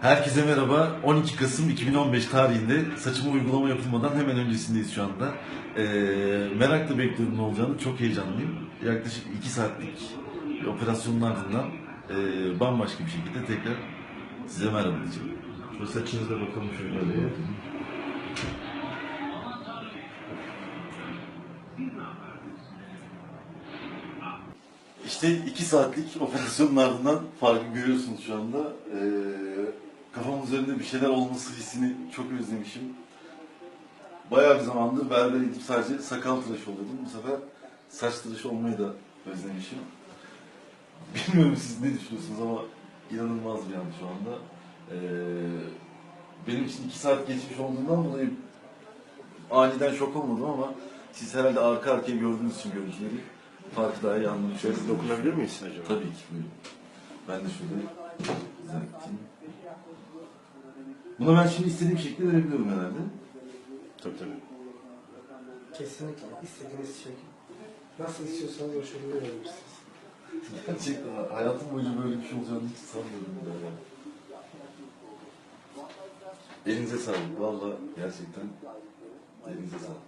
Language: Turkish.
Herkese merhaba. 12 Kasım 2015 tarihinde saçıma uygulama yapılmadan hemen öncesindeyiz şu anda. Ee, merakla bekliyorum ne olacağını. Çok heyecanlıyım. Yaklaşık 2 saatlik operasyonun ardından e, bambaşka bir şekilde tekrar size merhaba diyeceğim. Şu saçınıza bakalım şöyle. İşte 2 saatlik operasyonun ardından farkı görüyorsunuz şu anda. Ee, kafamın üzerinde bir şeyler olması hissini çok özlemişim. Bayağı bir zamandır berber gidip sadece sakal tıraşı oluyordum. Bu sefer saç tıraşı olmayı da özlemişim. Bilmiyorum siz ne düşünüyorsunuz ama inanılmaz bir an şu anda. Ee, benim için iki saat geçmiş olduğundan dolayı aniden şok olmadım ama siz herhalde arka arkaya gördüğünüz için görüntüleri farkı daha iyi anlamışsınız. Şöyle dokunabilir miyiz acaba? Tabii ki buyurun. Ben de şöyle düzelteyim. Buna ben şimdi istediğim şekilde verebiliyorum herhalde. Tabii tabii. Kesinlikle istediğiniz şekilde. Nasıl istiyorsanız o şekilde verebilirsiniz. Gerçekten hayatım boyunca böyle bir şey olacağını hiç sanmıyordum. ya. Elinize sağlık. Valla gerçekten elinize sağlık.